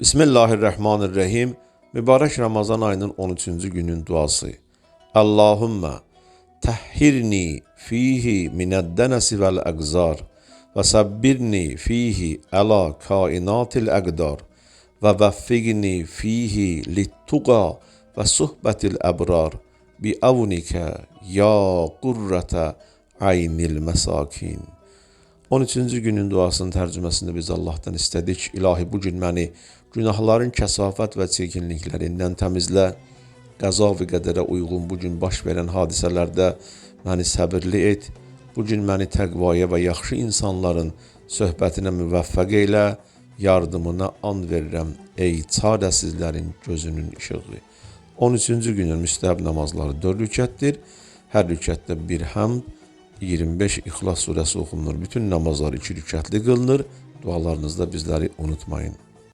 Bismillahirrahmanirrahim. Mübarək Ramazan ayının 13-cü günün duası. Allahümme tahhirni fihi minəd-dənəsi vəl-əqzar və səbbirni fihi əla kainatil əqdar və vəffiqni fihi littuqa və suhbətil əbrar bi avnikə ya qurrətə aynil məsakin. 13-cü günün duasının tərcüməsində biz Allahdan istədik. İlahi bu gün məni günahların kəsafət və çirkinliklərindən təmizlə. Qəza və qədərə uyğun bu gün baş verən hadisələrdə məni səbirli et. Bu gün məni təqvaya və yaxşı insanların söhbətinə müvəffəq eylə. Yardımına and verirəm ey çarəsizlərin gözünün işığı. 13-cü günün müstəhəb namazları 4 rükətdir. Hər rükətdə bir həmd, 25 İxlas surəsi oxunur. Bütün namazlar 2 rükətli qılınır. Dualarınızda bizləri unutmayın.